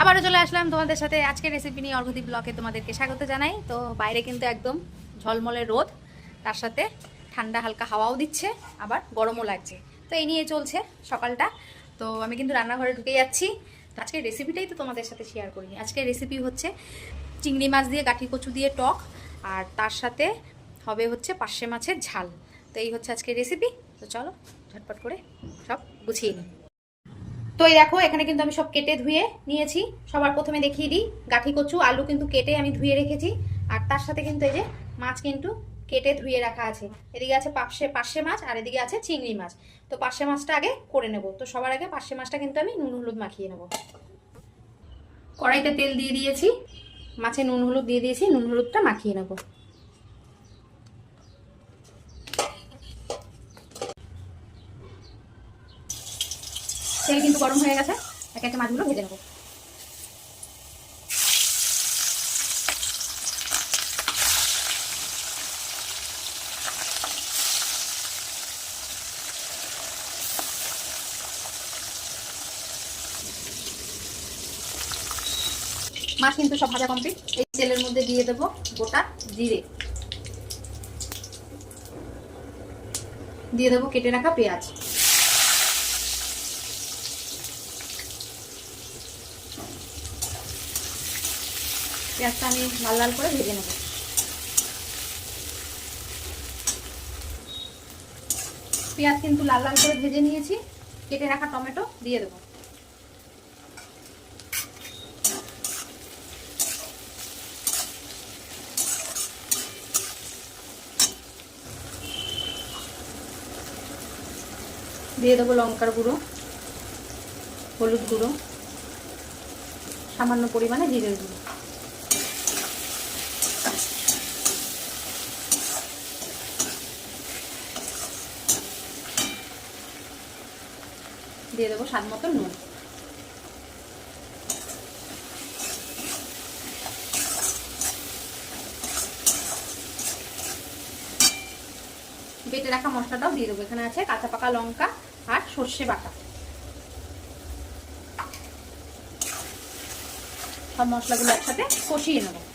আবারও চলে আসলাম তোমাদের সাথে আজকের রেসিপি নিয়ে অর্ঘদীপ ব্লকে তোমাদেরকে স্বাগত জানাই। তো বাইরে কিন্তু একদম ঝলমলে রোদ, তার সাথে ঠান্ডা হালকা হাওয়াও দিচ্ছে, আবার গরমও লাগছে। তো এই নিয়ে চলছে সকালটা। তো আমি কিন্তু রান্নাঘরে ঢুকে যাচ্ছি। তো আজকের রেসিপিটাই তো তোমাদের সাথে শেয়ার করি। আজকের রেসিপি হচ্ছে চিংড়ি মাছ দিয়ে গাঠি কচু দিয়ে টক, আর তার সাথে হবে হচ্ছে পার্শে মাছের ঝাল। তো এই হচ্ছে আজকের রেসিপি তো চলো ঝটপট করে সব গুছিয়ে নিই। তো এই দেখো, এখানে কিন্তু আমি সব কেটে ধুয়ে নিয়েছি। সবার প্রথমে দেখিয়ে দিই, গাঠি কচু, আলু কিন্তু কেটে আমি ধুয়ে রেখেছি। আর তার সাথে কিন্তু এই যে মাছ কিন্তু কেটে ধুয়ে রাখা আছে। এদিকে আছে পার্শে পার্শে মাছ আর এদিকে আছে চিংড়ি মাছ। তো পার্শে মাছটা আগে করে নেব। তো সবার আগে পার্শে মাছটা কিন্তু আমি নুন, হলুদ মাখিয়ে নেব। কড়াইতে তেল দিয়ে দিয়েছি। মাছে নুন, হলুদ দিয়ে দিয়েছি, নুন, হলুদটা মাখিয়ে নেব। তেল কিন্তু গরম হয়ে গেছে। এক একটা মাছগুলো ভেজে নেব। মাছ কিন্তু সব ভাজা কমপ্লিট এই তেলের মধ্যে দিয়ে দেবো গোটা জিরে। দিয়ে দেবো কেটে রাখা পেঁয়াজ। পেঁয়াজটা আমি লাল লাল করে ভেজে নেব। পেঁয়াজ কিন্তু লাল লাল করে ভেজে নিয়েছি, কেটে রাখা টমেটো দিয়ে দেবো। দিয়ে দেবো লঙ্কার গুঁড়ো, হলুদ গুঁড়ো, সামান্য পরিমাণে জিরের গুঁড়ো। দিয়ে দেবো স্বাদ মতো নুন। বেটে রাখা মশলাটাও দিয়ে দেবো। এখানে আছে কাঁচা পাকা লঙ্কা আর সর্ষে বাটা। সব মশলাগুলো একসাথে কষিয়ে নেব।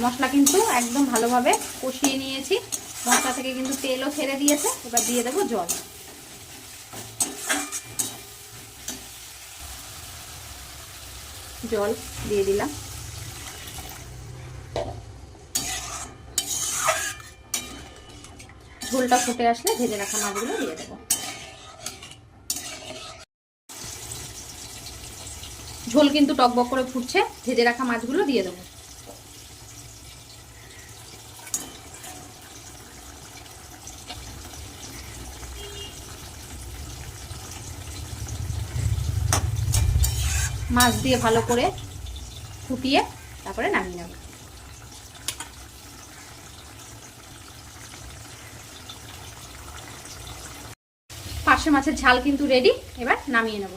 মশলা কিন্তু একদম ভালোভাবে কষিয়ে নিয়েছি। মশলা থেকে কিন্তু তেলও ছেড়ে দিয়েছে। এবার দিয়ে দেবো জল। জল দিয়ে দিলাম। ঝোলটা ফুটে আসলে ভেজে রাখা মাছগুলো দিয়ে দেবো। ঝোল কিন্তু টকবক করে ফুটছে। ভেজে রাখা মাছগুলো দিয়ে দেবো। মাছ দিয়ে ভালো করে ফুটিয়ে তারপরে নামিয়ে নেব। পার্শে মাছের ঝাল কিন্তু রেডি এবার নামিয়ে নেব।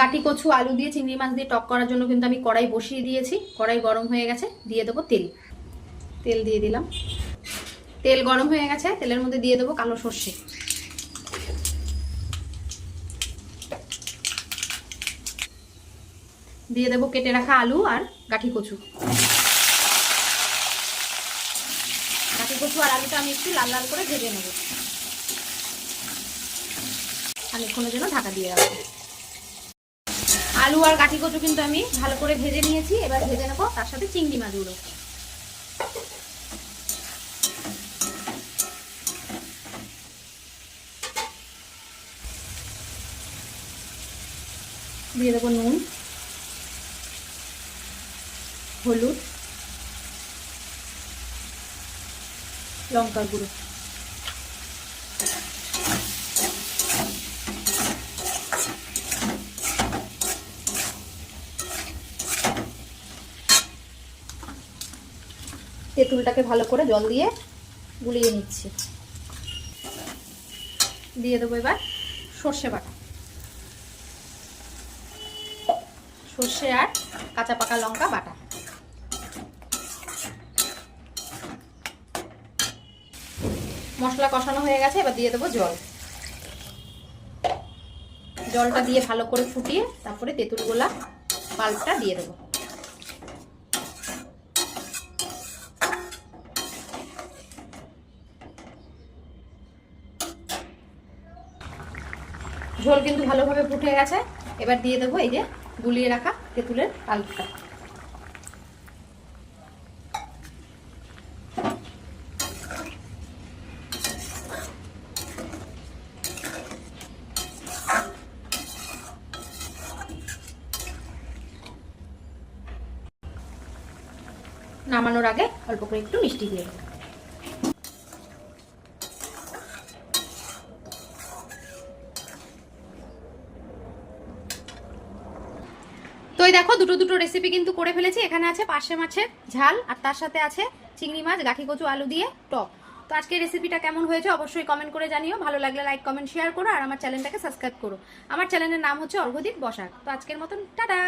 গাটি কচু, আলু দিয়ে চিংড়ি মাছ দিয়ে টক করার জন্য কিন্তু আমি কড়াই বসিয়ে দিয়েছি। কড়াই গরম হয়ে গেছে, দিয়ে দেবো তেল। তেল দিয়ে দিলাম। তেল গরম হয়ে গেছে, তেলের মধ্যে দিয়ে দেবো কালো সর্ষে। দিয়ে দেবো কেটে রাখা আলু আর গাঠি কচু। গাঠি কচু আর আলুটা আমি একটু লাল লাল করে ভেজে নেব। খানিক্ষণের জন্য ঢাকা দিয়ে রাখব। আলু আর গাঠি কচু কিন্তু আমি ভালো করে ভেজে নিয়েছি, এবার ভেজে নেব তার সাথে চিংড়ি মাছগুলো। দিয়ে দেবো নুন। হলুদ, লঙ্কার গুঁড়ো। তেঁতুলটাকে ভালো করে জল দিয়ে গুলিয়ে নিচ্ছি। দিয়ে দেবো এবার সর্ষে বাটা। সর্ষে আর কাঁচা পাকা লঙ্কা বাটা। মশলা কষানো হয়ে গেছে, এবার দিয়ে দেবো জল। জলটা দিয়ে ভালো করে ফুটিয়ে তারপরে তেঁতুল গোলা পাল্পটা দিয়ে দেবো। ঝোল কিন্তু ভালোভাবে ফুটে গেছে। এবার দিয়ে দেবো এই যে গুলিয়ে রাখা তেঁতুলের পাল্পটা। নামানোর আগে অল্প করে একটু মিষ্টি দিয়ে দেবো তো এই দেখো, দুটো দুটো রেসিপি কিন্তু করে ফেলেছি। এখানে আছে পার্শে মাছের ঝাল, আর তার সাথে আছে চিংড়ি মাছ গাঠি কচু, আলু দিয়ে টক। তো আজকে রেসিপিটা কেমন হয়েছে অবশ্যই কমেন্ট করে জানিও। ভালো লাগলে লাইক কমেন্ট শেয়ার করো, আর আমার চ্যানেলটাকে সাবস্ক্রাইব করো। আমার চ্যানেলের নাম হচ্ছে অর্ঘদীপ বসাক। তো আজকের মতন, টাটা!